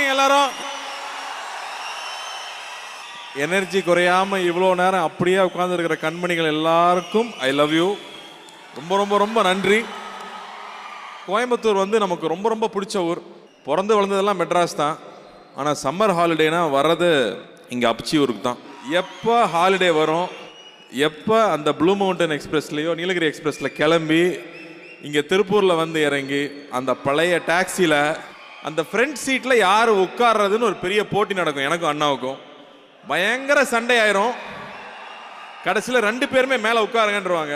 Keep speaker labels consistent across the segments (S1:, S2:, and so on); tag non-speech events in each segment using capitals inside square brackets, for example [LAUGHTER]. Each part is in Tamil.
S1: இருக்கீங்க எல்லாரும்? எனர்ஜி குறையாம இவ்வளோ நேரம் அப்படியே உட்கார்ந்துருக்கிற கண்மணிகள் எல்லாருக்கும் ஐ லவ் யூ ரொம்ப ரொம்ப ரொம்ப நன்றி. கோயம்புத்தூர் வந்து நமக்கு ரொம்ப ரொம்ப பிடிச்ச ஊர். பிறந்து வளர்ந்ததெல்லாம் மெட்ராஸ் தான். ஆனால் சம்மர் ஹாலிடேனா வர்றது இங்கே அப்ச்சியூருக்கு தான். எப்போ ஹாலிடே வரும்? எப்போ அந்த ப்ளூ மவுண்டன் எக்ஸ்பிரஸ்லேயோ நீலகிரி எக்ஸ்பிரஸில் கிளம்பி இங்கே திருப்பூரில் வந்து இறங்கி அந்த பழைய டாக்ஸியில் அந்த ஃப்ரண்ட் சீட்டில் யார் உட்கார்றதுன்னு ஒரு பெரிய போட்டி நடக்கும் எனக்கும் அண்ணாவுக்கும். பயங்கர சண்டை ஆயிரும் கடைசியில் ரெண்டு பேருமே மேலே உட்காருங்கன்றவாங்க.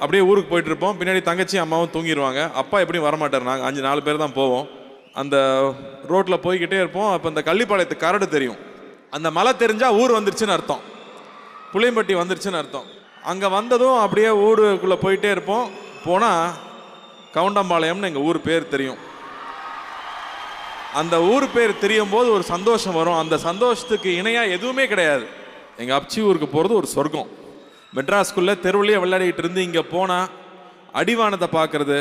S1: அப்படியே ஊருக்கு போயிட்டு இருப்போம். பின்னாடி தங்கச்சி அம்மாவும் தூங்கிடுவாங்க அப்பா எப்படியும் வரமாட்டார். நாங்கள் அஞ்சு நாலு பேர் தான் போவோம். அந்த ரோட்டில் போய்கிட்டே இருப்போம். அப்போ இந்த கள்ளிப்பாளையத்து கரடு தெரியும். அந்த மலை தெரிஞ்சால் ஊர் வந்துருச்சுன்னு அர்த்தம். புளியம்பட்டி வந்துருச்சுன்னு அர்த்தம். அங்கே வந்ததும் அப்படியே ஊருக்குள்ளே போயிட்டே இருப்போம். போனால் கவுண்டம்பாளையம்னு எங்கள் ஊர் பேர் தெரியும். அந்த ஊர் பேர் தெரியும் போது ஒரு சந்தோஷம் வரும். அந்த சந்தோஷத்துக்கு இணையாக எதுவுமே கிடையாது. எங்கள் அப்ச்சி ஊருக்கு போகிறது ஒரு சொர்க்கம். மெட்ராஸ்குள்ளே தெருவுலேயே விளையாடிட்டு இருந்து இங்கே போனால் அடிவானத்தை பார்க்குறது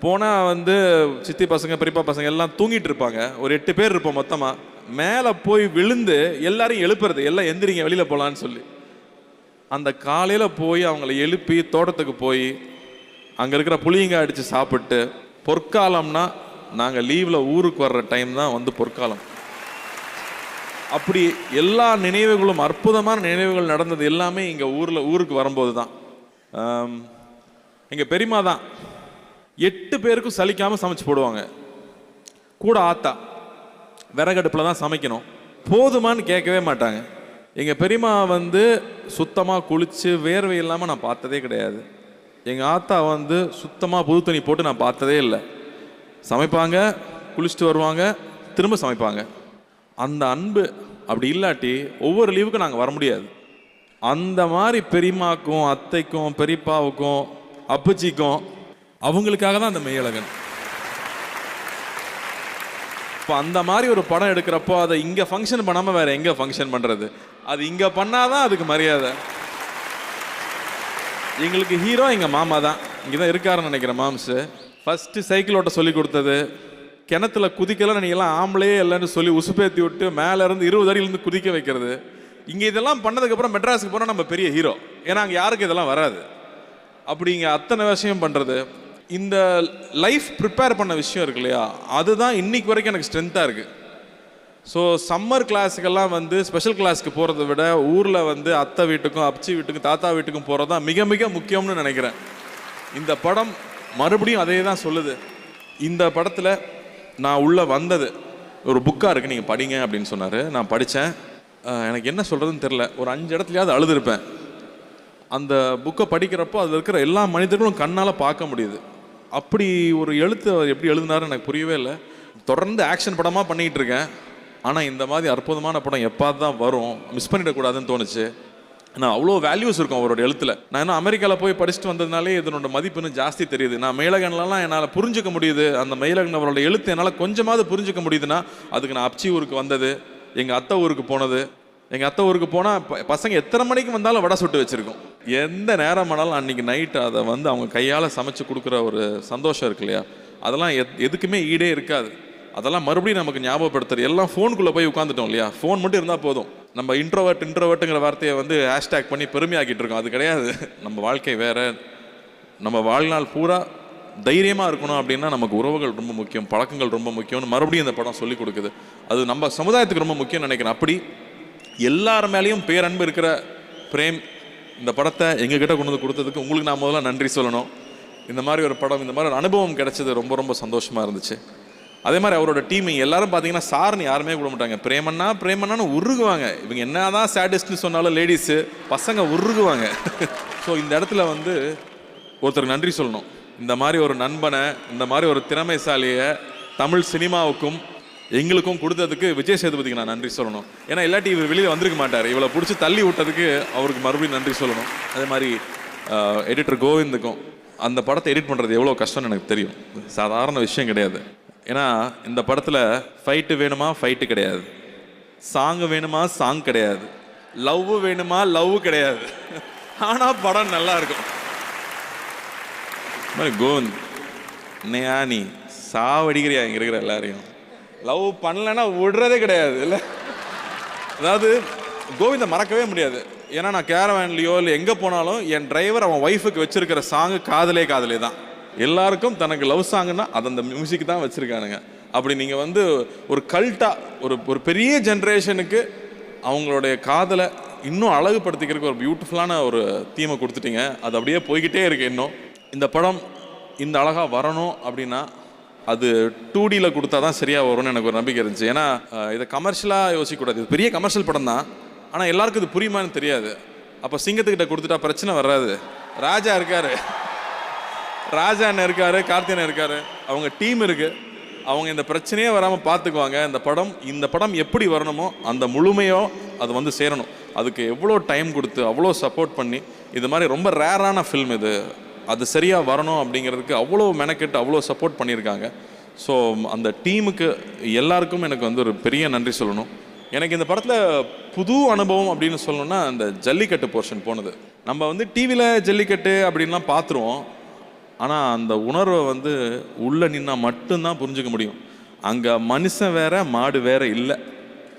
S1: போனால் வந்து சித்தி பசங்க பெரியப்பா பசங்க எல்லாம் தூங்கிட்டு இருப்பாங்க. ஒரு எட்டு பேர் இருப்போம் மொத்தமாக மேலே போய் விழுந்து எல்லாரையும் எழுப்புறது. எல்லாம் எந்திரிங்க வெளியில் போகலான்னு சொல்லி. அந்த காலையில் போய் அவங்கள எழுப்பி தோட்டத்துக்கு போய் அங்கே இருக்கிற புளியங்காய் அடித்து சாப்பிட்டு பொற்காலம்னா நாங்கள் லீவில் ஊருக்கு வர்ற டைம் தான் வந்து பொற்காலம். அப்படி எல்லா நினைவுகளும் அற்புதமான நினைவுகள் நடந்தது எல்லாமே இங்கே ஊரில் ஊருக்கு வரும்போது தான் எங்கள் பெரியமா தான் எட்டு பேருக்கும் சலிக்காமல் சமைச்சு போடுவாங்க. கூட ஆத்தா விறகடுப்பில் தான் சமைக்கணும். போதுமான்னு கேட்கவே மாட்டாங்க. எங்கள் பெரியம்மா வந்து சுத்தமாக குளித்து வேர்வை இல்லாமல் நான் பார்த்ததே கிடையாது. எங்கள் ஆத்தா வந்து சுத்தமாக புது துணி போட்டு நான் பார்த்ததே இல்லை. சமைப்பாங்க குளிச்சுட்டு வருவாங்க திரும்ப சமைப்பாங்க. அந்த அன்பு அப்படி இல்லாட்டி ஒவ்வொரு லீவுக்கும் நாங்கள் வர முடியாது. அந்த மாதிரி பெரியம்மாக்கும் அத்தைக்கும் பெரியப்பாவுக்கும் அப்பச்சிக்கும் அவங்களுக்காக தான் அந்த மெய்யழகன். இப்போ அந்த மாதிரி ஒரு படம் எடுக்கிறப்போ அதை இங்கே ஃபங்க்ஷன் பண்ணாமல் வேறு எங்கே ஃபங்க்ஷன் பண்ணுறது அது இங்கே பண்ணாதான் அதுக்கு மரியாதை. எங்களுக்கு ஹீரோ எங்கள் மாமா தான். இங்கே தான் இருக்காருன்னு நினைக்கிறேன் மாம்ஸு ஃபஸ்ட்டு சைக்கிள் ஓட்ட சொல்லி கொடுத்தது. கிணத்துல குதிக்கலாம் நீங்களாம் ஆம்பளையே இல்லைன்னு சொல்லி உசுப்பேத்தி விட்டு மேலே இருந்து இருபது அடியிலேருந்து குதிக்க வைக்கிறது. இங்கே இதெல்லாம் பண்ணதுக்கப்புறம் மெட்ராஸுக்கு போனால் நம்ம பெரிய ஹீரோ ஏன்னா அங்கே யாருக்கும் இதெல்லாம் வராது. அப்படி இங்கே அத்தனை விஷயம் பண்ணுறது இந்த லைஃப் ப்ரிப்பேர் பண்ண விஷயம் இருக்கு இல்லையா? அதுதான் இன்னைக்கு வரைக்கும் எனக்கு ஸ்ட்ரென்த்தாக இருக்குது ஸோ சம்மர் கிளாஸுக்கெல்லாம் வந்து ஸ்பெஷல் கிளாஸ்க்கு போகிறத விட ஊரில் வந்து அத்தை வீட்டுக்கும் அப்ச்சி வீட்டுக்கும் தாத்தா வீட்டுக்கும் போகிறது தான் மிக மிக முக்கியம்னு நினைக்கிறேன். இந்த படம் மறுபடியும் அதே தான் சொல்லுது. இந்த படத்தில் நான் உள்ளே வந்தது ஒரு புக்காக இருக்குது நீங்கள் படிங்க அப்படின்னு சொன்னார். நான் படித்தேன் எனக்கு என்ன சொல்கிறதுன்னு தெரில ஒரு அஞ்சு இடத்துலையாவது அழுதுருப்பேன். அந்த புக்கை படிக்கிறப்போ அதில் இருக்கிற எல்லா மனிதர்களும் கண்ணால் பார்க்க முடியுது. அப்படி ஒரு எழுத்து அவர் எப்படி எழுதினாருன்னு எனக்கு புரியவே இல்லை. தொடர்ந்து ஆக்ஷன் படமாக பண்ணிகிட்டு இருக்கேன். ஆனால் இந்த மாதிரி அற்புதமான படம் எப்பாவது தான் வரும் மிஸ் பண்ணிடக்கூடாதுன்னு தோணுச்சு. நான் அவ்வளோ வேல்யூஸ் இருக்கும் அவரோட எழுத்துல. நான் இன்னும் அமெரிக்காவில் போய் படிச்சுட்டு வந்ததுனாலே இதனோட மதிப்பு இன்னும் ஜாஸ்தி தெரியுது. நான் மயிலகன்லாம் என்னால் புரிஞ்சுக்க முடியுது. அந்த மேலகன் அவரோட எழுத்து என்னால் கொஞ்சமாவது புரிஞ்சுக்க முடியுதுன்னா அதுக்கு நான் அப்ச்சி ஊருக்கு வந்தது எங்கள் அத்தை ஊருக்கு போனது. எங்கள் அத்தை ஊருக்கு போனால் பசங்க எத்தனை மணிக்கு வந்தாலும் வடை சுட்டு வச்சுருக்கோம். எந்த நேரம் ஆனாலும் அன்றைக்கி நைட்டு அதை வந்து அவங்க கையால் சமைச்சு கொடுக்குற ஒரு சந்தோஷம் இருக்கு இல்லையா? அதெல்லாம் எத் எதுக்குமே ஈடே இருக்காது. அதெல்லாம் மறுபடியும் நமக்கு ஞாபகப்படுத்துறது. எல்லாம் ஃபோனுக்குள்ளே போய் உட்காந்துட்டோம் இல்லையா? ஃபோன் மட்டும் இருந்தால் போதும். நம்ம இன்ட்ரோவர்ட் இன்ட்ரோவர்ட்டுங்கிற வார்த்தையை வந்து ஹேஷ்டேக் பண்ணி பெருமையாக்கிட்டு இருக்கோம். அது கிடையாது. நம்ம வாழ்க்கை வேறு. நம்ம வாழ்நாள் பூரா தைரியமாக இருக்கணும் அப்படின்னா நமக்கு உறவுகள் ரொம்ப முக்கியம் பழக்கங்கள் ரொம்ப முக்கியம்னு மறுபடியும் இந்த படம் சொல்லிக் கொடுக்குது. அது நம்ம சமுதாயத்துக்கு ரொம்ப முக்கியம்னு நினைக்கிறேன். அப்படி எல்லார் மேலேயும் பேரன்பு இருக்கிற பிரேம் இந்த படத்தை எங்ககிட்ட கொண்டு வந்து கொடுத்ததுக்கு உங்களுக்கு நான் முதல்ல நன்றி சொல்லணும். இந்த மாதிரி ஒரு படம் இந்த மாதிரி ஒரு அனுபவம் கிடைச்சது ரொம்ப ரொம்ப சந்தோஷமாக இருந்துச்சு. அதே மாதிரி அவரோட டீம் எல்லாரும் பார்த்தீங்கன்னா சார்னு யாருமே கூட மாட்டாங்க. பிரேமண்ணா பிரேமண்ணான்னு உருகுவாங்க. இவங்க என்ன தான் சேடிஸ்ட்னு சொன்னாலும் லேடிஸு பசங்க உருகுவாங்க. [LAUGHS] ஸோ இந்த இடத்துல வந்து ஒருத்தருக்கு நன்றி சொல்லணும். இந்த மாதிரி ஒரு நண்பனை இந்த மாதிரி ஒரு திறமைசாலியை தமிழ் சினிமாவுக்கும் எங்களுக்கும் கொடுத்ததுக்கு விஜய் சேதுபதிக்கு நான் நன்றி சொல்லணும். ஏன்னா இல்லாட்டி இவர் வெளியில் வந்திருக்க மாட்டார். இவளை பிடிச்சி தள்ளி விட்டதுக்கு அவருக்கு மறுபடியும் நன்றி சொல்லணும். அதே மாதிரி எடிட்டர் கோவிந்துக்கும் அந்த படத்தை எடிட் பண்ணுறது எவ்வளோ கஷ்டம்னு எனக்கு தெரியும். சாதாரண விஷயம் கிடையாது. ஏன்னா இந்த படத்தில் ஃபைட்டு வேணுமா? ஃபைட்டு கிடையாது. சாங் வேணுமா? சாங் கிடையாது. லவ் வேணுமா? லவ் கிடையாது. ஆனால் படம் நல்லா இருக்கும். கோந்த் மாதிரி கோவிந்த் என்னையா நீ? சாவடிக்கிறியா? இங்கே இருக்கிற எல்லாரையும். லவ் பண்ணலைன்னா விடுறதே கிடையாது இல்லை? அதாவது கோவிந்தை மறக்கவே முடியாது. ஏன்னா நான் கேரவேன்லையோ இல்லை எங்கே போனாலும் என் டிரைவர் அவன் ஒய்ஃபுக்கு வச்சுருக்கிற சாங்கு காதலே காதலே தான். எல்லாருக்கும் தனக்கு லவ் சாங்குன்னா அது அந்த மியூசிக் தான் வச்சுருக்கானுங்க. அப்படி நீங்கள் வந்து ஒரு கல்ட்டாக ஒரு ஒரு பெரிய ஜென்ரேஷனுக்கு அவங்களுடைய காதலை இன்னும் அழகுபடுத்திக்கிறதுக்கு ஒரு பியூட்டிஃபுல்லான ஒரு தீமை கொடுத்துட்டீங்க. அது அப்படியே போய்கிட்டே இருக்கு இன்னும். இந்த படம் இந்த அழகாக வரணும் அப்படின்னா அது டூ டியில் கொடுத்தா தான் சரியாக வரும்னு எனக்கு ஒரு நம்பிக்கை இருந்துச்சு. ஏன்னா இதை கமர்ஷியலாக யோசிக்கக்கூடாது. இது பெரிய கமர்ஷியல் படம் தான். ஆனால் எல்லாருக்கும் இது புரியுமான்னு தெரியாது. அப்போ சிங்கத்துக்கிட்ட கொடுத்துட்டா பிரச்சனை வராது. ராஜா இருக்காரு. ராஜா அண்ணன் இருக்காரு கார்த்தியன் இருக்காரு. அவங்க டீம் இருக்கு. அவங்க இந்த பிரச்சனையே வராமல் பார்த்துக்குவாங்க இந்த படம் இந்த படம் எப்படி வரணுமோ அந்த முழுமையோ அது வந்து சேரணும். அதுக்கு எவ்வளோ டைம் கொடுத்து அவ்வளோ சப்போர்ட் பண்ணி இது மாதிரி ரொம்ப ரேரான ஃபில்ம் இது. அது சரியாக வரணும் அப்படிங்கிறதுக்கு அவ்வளோ மெனக்கெட்டு அவ்வளோ சப்போர்ட் பண்ணியிருக்காங்க. ஸோ அந்த டீமுக்கு எல்லாருக்கும் எனக்கு வந்து ஒரு பெரிய நன்றி சொல்லணும். எனக்கு இந்த படத்தில் புது அனுபவம் அப்படின்னு சொல்லணும்னா அந்த ஜல்லிக்கட்டு போர்ஷன் போனது. நம்ம வந்து டிவியில் ஜல்லிக்கட்டு அப்படின்லாம் பார்த்துருவோம் ஆனால் அந்த உணர்வை வந்து உள்ளே நின்னா மட்டும்தான் புரிஞ்சுக்க முடியும். அங்கே மனுஷன் வேற மாடு வேற இல்லை.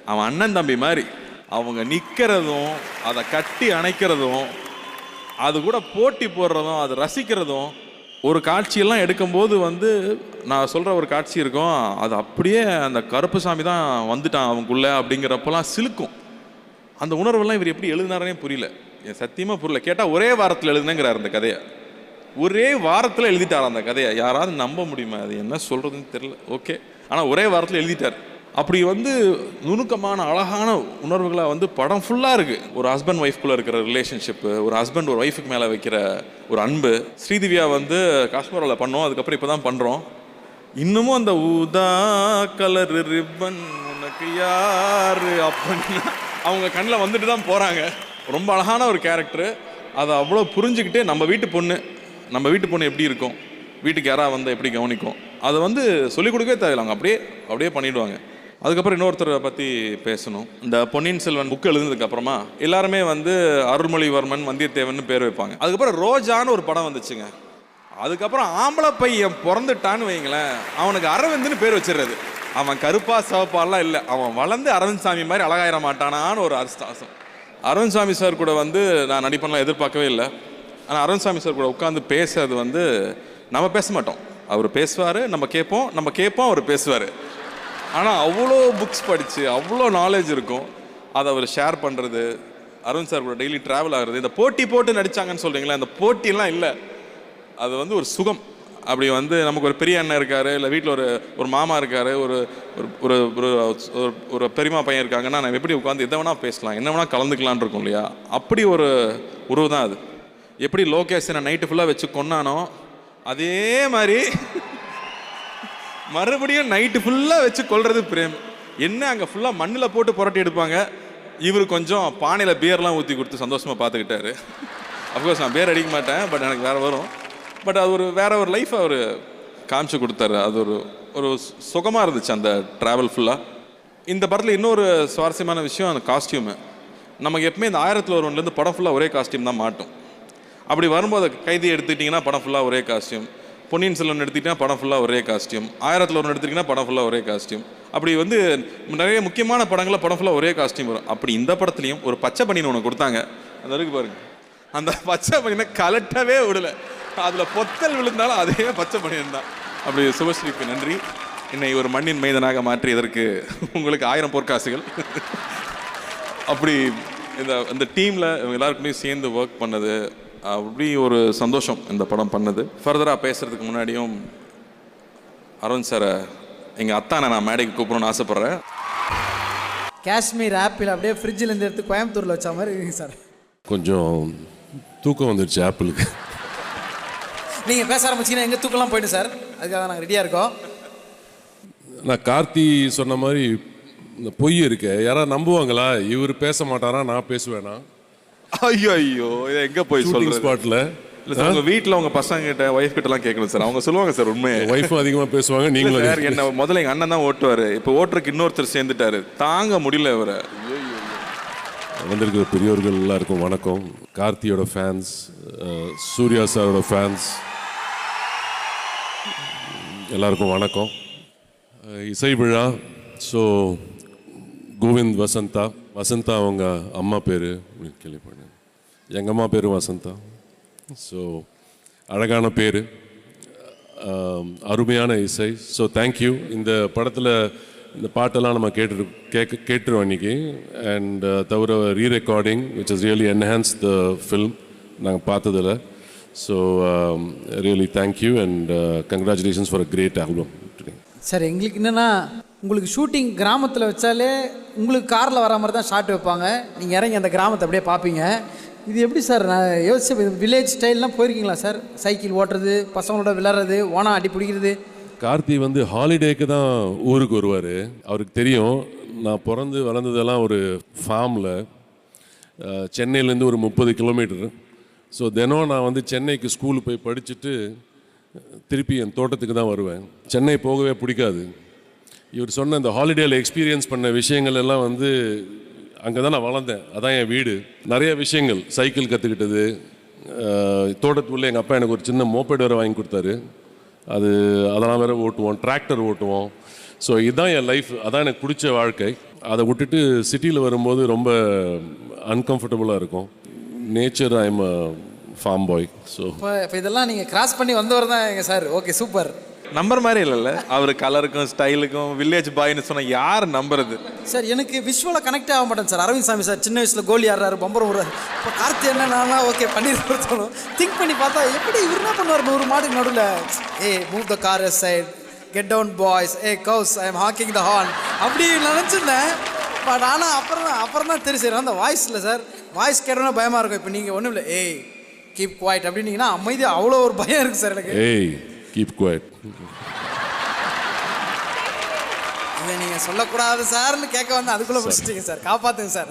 S1: அவன் அண்ணன் தம்பி மாதிரி. அவங்க நிற்கிறதும் அதை கட்டி அணைக்கிறதும் அது கூட போட்டி போடுறதும் அது ரசிக்கிறதும் ஒரு காட்சியெல்லாம் எடுக்கும்போது வந்து நான் சொல்கிற ஒரு காட்சி இருக்கும். அது அப்படியே அந்த கருப்பு சாமி தான் வந்துட்டான் அவங்களுக்குள்ள அப்படிங்கிறப்பெல்லாம் சிலுக்கும். அந்த உணர்வெல்லாம் இவர் எப்படி எழுதினாரனே புரியல. என் சத்தியமாக புரியல. கேட்டால் ஒரே வாரத்தில் எழுதுனேங்கிறார் அந்த கதையை. ஒரே வாரத்தில் எழுதிட்டார் அந்த கதையை? யாராவது நம்ப முடியுமா? அது என்ன சொல்கிறதுன்னு தெரில ஓகே ஆனால் ஒரே வாரத்தில் எழுதிட்டார். அப்படி வந்து நுணுக்கமான அழகான உணர்வுகளாக வந்து படம் ஃபுல்லாக இருக்குது ஒரு ஹஸ்பண்ட் ஒய்ஃப்குள்ளே இருக்கிற ரிலேஷன்ஷிப்பு ஒரு ஹஸ்பண்ட் ஒரு ஒய்ஃபுக்கு மேலே வைக்கிற ஒரு அன்பு. ஸ்ரீதிவியா வந்து காஷ்மீரில் பண்ணோம். அதுக்கப்புறம் இப்போ தான் பண்ணுறோம் இன்னமும் அந்த உதா கலர் ரிப்பன் உனக்கு யாரு? அப்படின்னு அவங்க கண்ணில் வந்துட்டு தான் போகிறாங்க ரொம்ப அழகான ஒரு கேரக்டர் அதை அவ்வளோ புரிஞ்சுக்கிட்டு நம்ம வீட்டு பொண்ணு நம்ம வீட்டு பொண்ணு எப்படி இருக்கும்? வீட்டுக்கு யாராக வந்தால் எப்படி கவனிக்கும்? அதை வந்து சொல்லிக் கொடுக்கவே தேவையில்ல. அவங்க அப்படியே அப்படியே பண்ணிவிடுவாங்க அதுக்கப்புறம் இன்னொருத்தரை பற்றி பேசணும். இந்த பொன்னியின் செல்வன் புக் எழுதுனதுக்கப்புறமா எல்லாருமே வந்து அருள்மொழிவர்மன் வந்தியத்தேவன் பேர் வைப்பாங்க. அதுக்கப்புறம் ரோஜான்னு ஒரு படம் வந்துச்சுங்க. அதுக்கப்புறம் ஆம்பளை பையன் பிறந்துட்டான்னு வைங்களேன் அவனுக்கு அரவிந்துன்னு பேர் வச்சிடுறது. அவன் கருப்பா சிவப்பாலாம் இல்லை. அவன் வளர்ந்து அரவிந்த் சாமி மாதிரி அழகாயிர மாட்டானான்னு ஒரு அர்த்தம். அரவிந்த் சாமி சார் கூட வந்து நான் நடிப்பெல்லாம் எதிர்பார்க்கவே இல்லை. ஆனால் அருண்சாமி சாமி சார் கூட உட்காந்து பேசுறது வந்து நம்ம பேச மாட்டோம். அவர் பேசுவார் நம்ம கேட்போம் நம்ம கேட்போம் அவர் பேசுவார். ஆனால் அவ்வளோ புக்ஸ் படித்து அவ்வளோ நாலேஜ் இருக்கும். அதை அவர் ஷேர் பண்ணுறது அருண் சார் கூட டெய்லி ட்ராவல் ஆகிறது இந்த போட்டி போட்டு நடிச்சாங்கன்னு சொல்கிறீங்களா அந்த போட்டிலாம் இல்லை. அது வந்து ஒரு சுகம். அப்படி வந்து நமக்கு ஒரு பெரிய அண்ணன் இருக்காரு இல்லை வீட்டில் ஒரு ஒரு மாமா இருக்காரு ஒரு ஒரு ஒரு ஒரு ஒரு- ஒரு பெரியமா பையன் இருக்காங்கன்னா நம்ம எப்படி உட்காந்து எதை வேணால் பேசலாம் என்ன வேணால் கலந்துக்கலான் இருக்கும் இல்லையா? அப்படி ஒரு உறவு தான் அது. எப்படி லோகேஷனை நைட்டு ஃபுல்லாக வச்சு கொன்னானோ அதே மாதிரி மறுபடியும் நைட்டு ஃபுல்லாக வச்சு கொல்றது பிரேம். என்ன அங்கே ஃபுல்லாக மண்ணில் போட்டு புரட்டி எடுப்பாங்க? இவர் கொஞ்சம் பானையில் பியர்லாம் ஊற்றி கொடுத்து சந்தோஷமாக பார்த்துக்கிட்டாரு அஃப்கோர்ஸ் நான் பேர் அடிக்க மாட்டேன் பட் எனக்கு வேறு வரும். பட் அது ஒரு வேற ஒரு லைஃப் அவர் காமிச்சு கொடுத்தாரு. அது ஒரு ஒரு சுகமாக இருந்துச்சு அந்த ட்ராவல் ஃபுல்லாக இந்த படத்தில் இன்னொரு சுவாரஸ்யமான விஷயம் அந்த காஸ்டியூமு நமக்கு எப்பவுமே இந்த ஆயிரத்தில் ஒருவன்லேருந்து படம் ஃபுல்லாக ஒரே காஸ்டியூம் தான் மாட்டும். அப்படி வரும்போது கைதி எடுத்துக்கிட்டிங்கன்னா படம் ஃபுல்லாக ஒரே காஸ்டியூம் பொன்னியின் செல்வன் எடுத்துக்கிட்டிங்கன்னா படம் ஃபுல்லாக ஒரே காஸ்டியூம் ஆயிரத்தில் ஒன்று எடுத்துக்கிட்டிங்கன்னா படம் ஃபுல்லாக ஒரே காஸ்டியூம் அப்படி வந்து நிறைய முக்கியமான படங்களில் படம் ஃபுல்லாக ஒரே காஸ்டியூம் வரும். அப்படி இந்த படத்துலையும் ஒரு பச்சை பனின்னு ஒன்று கொடுத்தாங்க. அந்த அளவுக்கு பாருங்கள் அந்த பச்சை பனியனை கலட்டவே விடலை. அதில் பொத்தல் விழுந்தாலும் அதே பச்சை பனியன் தான். அப்படி சுபஸ்ரீக்கு நன்றி. என்னை ஒரு மண்ணின் மைதனாக மாற்றியதற்கு உங்களுக்கு ஆயிரம் பொற்காசுகள். அப்படி இந்த இந்த டீமில் எல்லாருக்குமே சேர்ந்து ஒர்க் பண்ணது அப்படி ஒரு சந்தோஷம் இந்த படம் பண்ணது. ஃபர்தராக பேசுறதுக்கு முன்னாடியும் அருண் சாரை எங்கள் அத்தானை நான் மேடைக்கு கூப்பிடணும்னு ஆசைப்பட்றேன்.
S2: காஷ்மீர் ஆப்பிள் அப்படியே ஃப்ரிட்ஜில் இருந்து எடுத்து கோயம்புத்தூரில் வச்ச மாதிரி இருக்குங்க சார்
S3: கொஞ்சம் தூக்கம் வந்துடுச்சு ஆப்பிளுக்கு.
S2: நீங்கள் பேச ஆரம்பிச்சீங்கன்னா எங்கே தூக்கலாம் போயிடும் சார் அதுக்காக நாங்கள் ரெடியாக இருக்கோம்.
S3: நான் கார்த்தி சொன்ன மாதிரி இந்த பொய் இருக்கு. யாராவது நம்புவாங்களா? இவர் பேச மாட்டாரா? நான் பேசுவேனா?
S1: ஐயோ ஐயோ இதை எங்கே போய்
S3: ஷூட்டிங்
S1: சொல்றது?
S3: ஸ்பாட்டில்
S1: இல்லை சார் உங்கள் வீட்டில் உங்கள் பசங்க கிட்ட ஒய்ஃப் கிட்டலாம் கேட்கணும் சார். அவங்க சொல்லுவாங்க சார் உண்மையை.
S3: ஒய்ஃபும் அதிகமாக பேசுவாங்க
S1: இல்ல
S3: நீங்களும்
S1: சார்
S3: அதிகமா
S1: என்ன முதல்ல எங்கள் அண்ணன் தான் ஓட்டுவார். இப்போ ஓட்டுறதுக்கு இன்னொருத்தர் சேர்ந்துட்டாரு. தாங்க முடியல இவரை.
S3: வந்திருக்கிற பெரியவர்கள் எல்லாருக்கும் வணக்கம். கார்த்தியோட ஃபேன்ஸ் சூர்யா சாரோட ஃபேன்ஸ் எல்லாருக்கும் வணக்கம். அஹ் இசை விழா ஸோ கோவிந்த் வசந்தா வசந்தா அவங்க அம்மா பேர் கேள்விப்பட்டேன் எங்கள் அம்மா பேர் வசந்தா. ஸோ அழகான பேர். அருமையான இசை. ஸோ தேங்க்யூ இந்த படத்தில் இந்த பாட்டெல்லாம் நம்ம கேட்டு கேட்க கேட்டுருவோம் இன்றைக்கி அண்ட் uh, தவிர re recording which is really enhance the film நாங்கள் பார்த்ததில் so really thank you and congratulations for a great album
S2: sir எங்களுக்கு என்னென்னா உங்களுக்கு ஷூட்டிங் கிராமத்தில் வச்சாலே உங்களுக்கு காரில் வர மாதிரி தான் ஷாட் வைப்பாங்க. நீங்கள் இறங்கி அந்த கிராமத்தை அப்படியே பார்ப்பீங்க இது எப்படி சார் நான் யோசிச்சு வில்லேஜ் ஸ்டைல்லாம் போயிருக்கீங்களா சார் சைக்கிள் ஓட்டுறது பசங்களோட விளாட்றது ஓனா அடி பிடிக்கிறது.
S3: கார்த்தி வந்து ஹாலிடேக்கு தான் ஊருக்கு வருவார். அவருக்கு தெரியும். நான் பிறந்து வளர்ந்ததெல்லாம் ஒரு ஃபார்மில் சென்னையிலேருந்து ஒரு முப்பது கிலோமீட்டர் ஸோ தினம் நான் வந்து சென்னைக்கு ஸ்கூலுக்கு போய் படிச்சுட்டு திருப்பி என் தோட்டத்துக்கு தான் வருவேன். சென்னை போகவே பிடிக்காது. இவர் சொன்ன இந்த ஹாலிடேயில் எக்ஸ்பீரியன்ஸ் பண்ண விஷயங்கள் எல்லாம் வந்து அங்கே தான் நான் வளர்ந்தேன். அதான் என் வீடு. நிறைய விஷயங்கள். சைக்கிள் கற்றுக்கிட்டது தோட்டத்துக்குள்ளே எங்கள் அப்பா எனக்கு ஒரு சின்ன மோப்பேடு வேறு வாங்கி கொடுத்தாரு. அது அதெல்லாம் வேற ஓட்டுவோம். டிராக்டர் ஓட்டுவோம். ஸோ இதுதான் என் லைஃப் அதான் எனக்கு பிடிச்ச வாழ்க்கை. அதை விட்டுட்டு சிட்டியில் வரும்போது ரொம்ப அன்கம்ஃபர்டபுளாக இருக்கும். Nature I am farm boy so
S2: இப்போ இதெல்லாம் நீங்கள் கிராஸ் பண்ணி வந்தவர் தான் எங்கள் சார். ஓகே சூப்பர்
S1: நம்பர் மாதிரி இல்லைல்ல. அவர் கலருக்கும் ஸ்டைலுக்கும் வில்லேஜ் பாய்னு சொன்னா யார் நம்புறது?
S2: சார் எனக்கு விஷுவலாக கனெக்ட் ஆக மாட்டேன் சார் அரவிந்த் சாமி சார் சின்ன வயசில் கோலி ஆடுறாரு பம்பரம் விடுறாரு இப்போ கார்த்தி என்ன நான்லாம் ஓகே பண்ணிட்டு தோணும் திங்க் பண்ணி பார்த்தா எப்படி இவர் என்ன பண்ணுவார் நூறு மாடுக்கு நடுவில்? Hey move the car side get down boys hey cows I am honking the horn அப்படி நினச்சிருந்தேன். பட் ஆனால் அப்புறம் தான் அப்புறம் தான் தெரியும் சார் அந்த வாய்ஸில் சார் வாய்ஸ் கேட்டோன்னா பயமாக இருக்கும். இப்போ நீங்கள் ஒன்றும் இல்லை. ஏய் கீப் குவாய்ட் அப்படின்னீங்கன்னா அமைதியாக அவ்வளோ ஒரு பயம் இருக்குது சார் எனக்கு.
S3: ஏய் கீப் குவாய்ட்
S2: இதை நீங்கள் சொல்லக்கூடாது சார்னு கேட்க வந்து அதுக்குள்ளே பிடிச்சிட்டீங்க சார். காப்பாற்றுங்க சார்.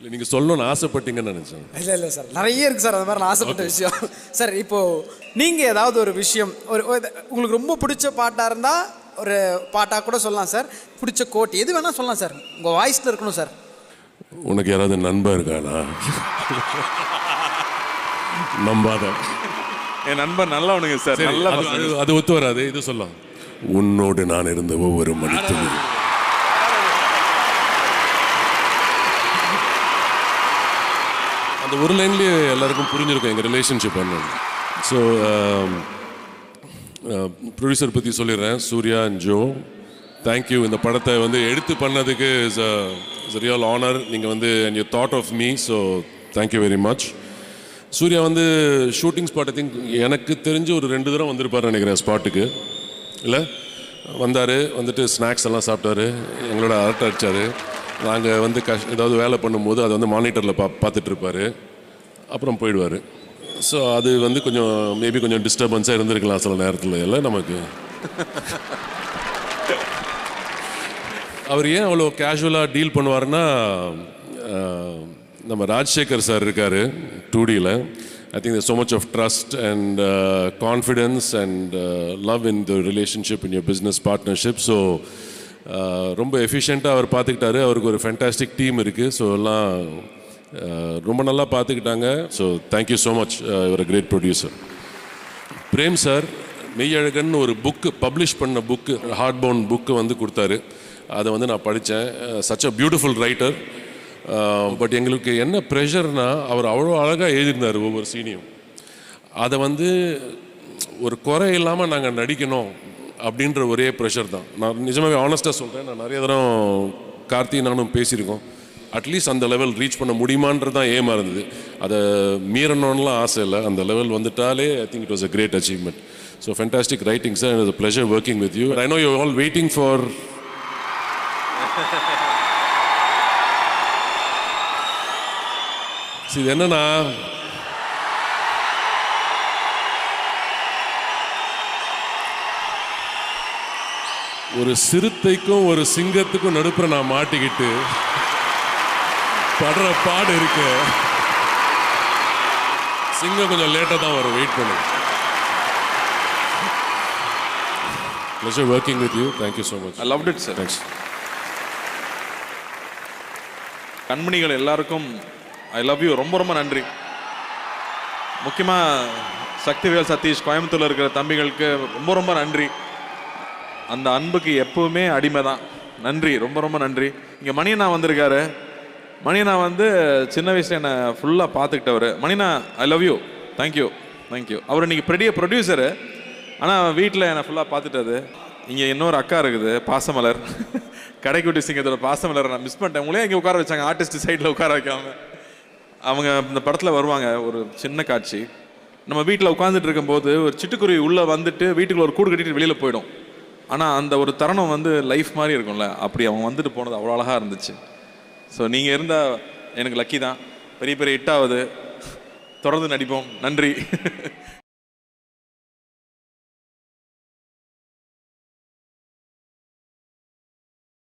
S3: இல்லை நீங்கள் சொல்லணும்னு ஆசைப்பட்டீங்கன்னு நினச்சேன்.
S2: இல்லை இல்லை சார். நிறைய இருக்குது சார். அது மாதிரி நான் ஆசைப்பட்ட விஷயம். சார் இப்போ நீங்கள் ஏதாவது ஒரு விஷயம் ஒரு ஒரு- உங்களுக்கு ரொம்ப பிடிச்ச பாட்டாக இருந்தால் ஒரு பாட்டாக கூட சொல்லலாம் சார். பிடிச்ச கோட் எது வேணால் சொல்லலாம் சார். உங்கள் வாய்ஸில் இருக்கணும் சார்.
S3: உனக்கு யாராவது நண்பன் இருக்கானா நம்பாத.
S1: என் நண்பன் நல்லவனுங்க சார்
S3: சரி,
S1: நல்ல
S3: அது- ஒத்து வராது இது சொல்லலாம். உன்னோடு நான் இருந்த ஒவ்வொரு மணித்துளியும் அந்த ஒரு லைன்லேயே எல்லாருக்கும் புரிஞ்சிருக்கும் எங்கள் ரிலேஷன்ஷிப் என்னன்னு. ஸோ ப்ரொடியூசர் பற்றி சொல்லிடுறேன். சூர்யா அண்ட் ஜோ தேங்க்யூ இந்த படத்தை வந்து எடுத்து பண்ணதுக்கு இஸ் இஸ் ரியல் ஆனர் நீங்கள் வந்து and you thought of me so thank you very much Suriya வந்து ஷூட்டிங் ஸ்பாட் ஐ திங்க் எனக்கு தெரிஞ்சு ஒரு ரெண்டு தடவை வந்திருப்பார் நினைக்கிறேன் ஸ்பாட்டுக்கு இல்லை? வந்தார் வந்துட்டு ஸ்நாக்ஸ் எல்லாம் சாப்பிட்டாரு எங்களோட அரட்டை அடித்தார் நாங்கள் வந்து கஷ் ஏதாவது வேலை பண்ணும்போது அதை வந்து மானிட்டரில் பா பார்த்துட்ருப்பார். அப்புறம் போயிடுவார். ஸோ அது வந்து கொஞ்சம் மேபி கொஞ்சம் டிஸ்டர்பன்ஸாக இருந்திருக்கலாம் சில நேரத்தில். இல்லை நமக்கு? அவர் ஏன் அவ்வளோ கேஷுவலாக டீல் பண்ணுவாருன்னா நம்ம ராஜசேகர் சார் இருக்கார் டூடியில் I think so much of trust and confidence and love in the relationship in your business partnership so ரொம்ப எஃபிஷியண்ட்டாக அவர் பார்த்துக்கிட்டாரு அவருக்கு ஒரு ஃபேண்டாஸ்டிக் டீம் இருக்குது ஸோ எல்லாம் uh, ரொம்ப நல்லா பார்த்துக்கிட்டாங்க so thank you so much ஒரு great producer Prem sir Meiyazhagan ஒரு புக்கு பப்ளிஷ் பண்ண புக்கு ஹார்ட் பவுன் புக்கு வந்து கொடுத்தாரு. அதை வந்து நான் படித்தேன் such a beautiful writer Um, but எங்களுக்கு என்ன ப்ரெஷர்னா அவர் அவ்வளோ அழகாக எழுதியிருந்தார் ஒவ்வொரு சீனியும் அதை வந்து ஒரு குறை இல்லாமல் நாங்கள் நடிக்கணும் அப்படின்ற ஒரே ப்ரெஷர் தான். நான் நிஜமாகவே ஆனஸ்ட்டாக சொல்கிறேன் நான் நிறைய தரம் கார்த்தி நானும் பேசியிருக்கோம். அட்லீஸ்ட் அந்த லெவல் ரீச் பண்ண முடியுமான்றது தான் ஏமா இருந்தது. அதை மீறணும்லாம் ஆசை இல்லை. அந்த லெவல் வந்துட்டாலே I think it was a great achievement so fantastic writing sir it pleasure working with you I know you all waiting for இது என்னன்னா ஒரு சிறுத்தைக்கும் ஒரு சிங்கத்துக்கும் நடுப்புற நான் மாட்டிக்கிட்டு படுற பாடு இருக்கு. சிங்கம் கொஞ்சம் லேட்டாக தான் வரும். வெயிட் பண்ணு pleasure working with you thank you so much
S1: I loved it sir
S3: thanks
S1: கண்மணிகள் எல்லாருக்கும் ஐ லவ் யூ ரொம்ப ரொம்ப நன்றி. முக்கியமாக சக்திவேல் சதீஷ் கோயம்புத்தூரில் இருக்கிற தம்பிகளுக்கு ரொம்ப ரொம்ப நன்றி. அந்த அன்புக்கு எப்பவுமே அடிமை தான் நன்றி. ரொம்ப ரொம்ப நன்றி. இங்கே மணியண்ணா வந்திருக்காரு. மணியண்ணா வந்து சின்ன வயசில் என்னை ஃபுல்லாக பார்த்துக்கிட்டவர். Maniyanna I love you thank you thank you அவர் இன்னைக்கு பெரிய ப்ரொடியூசரு ஆனால் வீட்டில் என்னை ஃபுல்லாக பார்த்துட்டது இங்கே இன்னொரு அக்கா இருக்குது பாசமலர். கடைக்குட்டி சிங்கத்தோட பாசமலர் நான் மிஸ் பண்ணிட்டேன். உங்களே இங்கே உட்கார வச்சாங்க. ஆர்டிஸ்ட் சைடில் உட்கார வைக்காமல் அவங்க இந்த படத்தில் வருவாங்க ஒரு சின்ன காட்சி. நம்ம வீட்டில் உட்காந்துட்டு இருக்கும்போது ஒரு சிட்டுக்குருவி உள்ளே வந்துட்டு வீட்டுக்குள்ள ஒரு கூடு கட்டிட்டு வெளியில் போயிடும். ஆனால் அந்த ஒரு தருணம் வந்து லைஃப் மாதிரி இருக்கும்ல. அப்படி அவங்க வந்துட்டு போனது அவ்வளோ அழகாக இருந்துச்சு. ஸோ நீங்கள் இருந்தால் எனக்கு லக்கி தான். பெரிய பெரிய ஹிட் ஆகுது. தொடர்ந்து நடிப்போம். நன்றி. [LAUGHS]